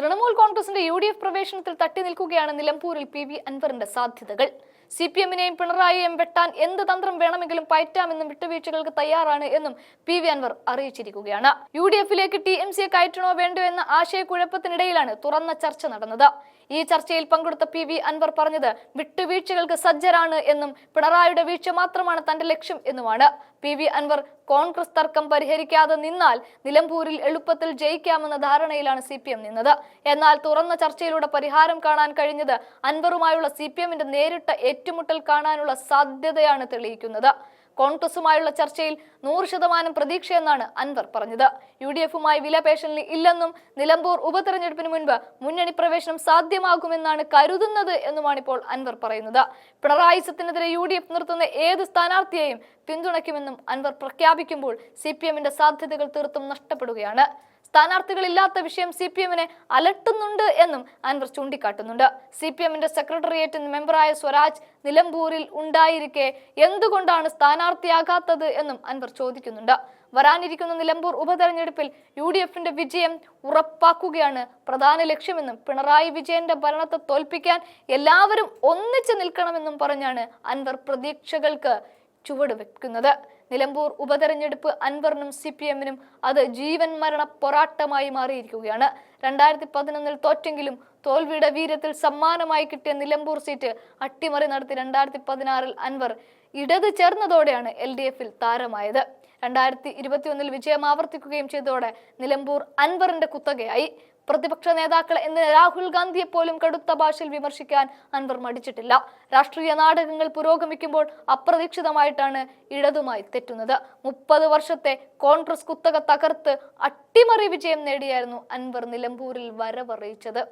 തൃണമൂൽ കോൺഗ്രസിന്റെ U D F പ്രവേശനത്തിൽ തട്ടി നിൽക്കുകയാണ് നിലമ്പൂരിൽ പി വി അൻവറിന്റെ സാധ്യതകൾ. സി പി എമ്മിനെയും പിണറായിയെയും വെട്ടാൻ എന്ത് തന്ത്രം വേണമെങ്കിലും പയറ്റാമെന്നും വിട്ടുവീഴ്ചകൾക്ക് തയ്യാറാണ് എന്നും പി വി അൻവർ അറിയിച്ചിരിക്കുകയാണ്. യു ഡി എഫിലേക്ക് ടി എം സിയെ കയറ്റണോ വേണ്ടോ എന്ന ആശയക്കുഴപ്പത്തിനിടയിലാണ് തുറന്ന ചർച്ച നടന്നത്. ഈ ചർച്ചയിൽ പങ്കെടുത്ത പി വി അൻവർ പറഞ്ഞത് വിട്ടുവീഴ്ചകൾക്ക് സജ്ജരാണ് എന്നും പിണറായിയുടെ വീഴ്ച മാത്രമാണ് തന്റെ ലക്ഷ്യം എന്നുമാണ്. പി വി അൻവർ കോൺഗ്രസ് തർക്കം പരിഹരിക്കാതെ നിന്നാൽ നിലമ്പൂരിൽ എളുപ്പത്തിൽ ജയിക്കാമെന്ന ധാരണയിലാണ് സി നിന്നത്. എന്നാൽ തുറന്ന ചർച്ചയിലൂടെ പരിഹാരം കാണാൻ കഴിഞ്ഞത് അൻവറുമായുള്ള സി പി എമ്മിന്റെ നേരിട്ട ഏറ്റുമുട്ടൽ കാണാനുള്ള സാധ്യതയാണ് തെളിയിക്കുന്നത്. കോൺഗ്രസുമായുള്ള ചർച്ചയിൽ നൂറ് ശതമാനം പ്രതീക്ഷയെന്നാണ് അൻവർ പറഞ്ഞത്. യു ഡി എഫുമായി വിലപേശലിൽ ഇല്ലെന്നും നിലമ്പൂർ ഉപതെരഞ്ഞെടുപ്പിന് മുൻപ് മുന്നണി പ്രവേശനം സാധ്യമാകുമെന്നാണ് കരുതുന്നത് എന്നുമാണ് ഇപ്പോൾ അൻവർ പറയുന്നത്. പിണറായി സത്തിനെതിരെ യു ഡി എഫ് നിർത്തുന്ന ഏത് സ്ഥാനാർത്ഥിയെയും പിന്തുണയ്ക്കുമെന്നും അൻവർ പ്രഖ്യാപിക്കുമ്പോൾ സി പി എമ്മിന്റെ സാധ്യതകൾ തീർത്തും നഷ്ടപ്പെടുകയാണ്. സ്ഥാനാർത്ഥികളില്ലാത്ത വിഷയം സി പി എമ്മിനെ അലട്ടുന്നുണ്ട് എന്നും അൻവർ ചൂണ്ടിക്കാട്ടുന്നുണ്ട്. സി പി എമ്മിന്റെ സെക്രട്ടേറിയറ്റ് മെമ്പറായ സ്വരാജ് നിലമ്പൂരിൽ ഉണ്ടായിരിക്കെ എന്തുകൊണ്ടാണ് സ്ഥാനാർത്ഥിയാകാത്തത് എന്നും അൻവർ ചോദിക്കുന്നുണ്ട്. വരാനിരിക്കുന്ന നിലമ്പൂർ ഉപതെരഞ്ഞെടുപ്പിൽ യു ഡി എഫിന്റെ വിജയം ഉറപ്പാക്കുകയാണ് പ്രധാന ലക്ഷ്യമെന്നും പിണറായി വിജയന്റെ ഭരണത്തെ തോൽപ്പിക്കാൻ എല്ലാവരും ഒന്നിച്ചു നിൽക്കണമെന്നും പറഞ്ഞാണ് അൻവർ പ്രതീക്ഷകൾക്ക് ചുവട് വെക്കുന്നത്. നിലമ്പൂർ ഉപതെരഞ്ഞെടുപ്പ് അൻവറിനും സി പി എമ്മിനും അത് ജീവൻ മരണ പോരാട്ടമായി മാറിയിരിക്കുകയാണ്. രണ്ടായിരത്തി പതിനൊന്നിൽ തോറ്റെങ്കിലും തോൽവിയുടെ വീര്യത്തിൽ സമ്മാനമായി കിട്ടിയ നിലമ്പൂർ സീറ്റ് അട്ടിമറി നടത്തി രണ്ടായിരത്തി പതിനാറിൽ അൻവർ ഇടത് ചേർന്നതോടെയാണ് എൽ ഡി എഫിൽ താരമായത്. രണ്ടായിരത്തി ഇരുപത്തിയൊന്നിൽ വിജയം ആവർത്തിക്കുകയും ചെയ്തതോടെ നിലമ്പൂർ അൻവറിന്റെ കുത്തകയായി. പ്രതിപക്ഷ നേതാക്കൾ എന്ന് രാഹുൽ ഗാന്ധിയെ പോലും കടുത്ത ഭാഷയിൽ വിമർശിക്കാൻ അൻവർ മടിച്ചിട്ടില്ല. രാഷ്ട്രീയ നാടകങ്ങൾ പുരോഗമിക്കുമ്പോൾ അപ്രതീക്ഷിതമായിട്ടാണ് ഇടതുമായി തെറ്റുന്നത്. മുപ്പത് വർഷത്തെ കോൺഗ്രസ് കുത്തക തകർത്ത് അട്ടിമറി വിജയം നേടിയായിരുന്നു അൻവർ നിലമ്പൂരിൽ വരവറിയിച്ചത്.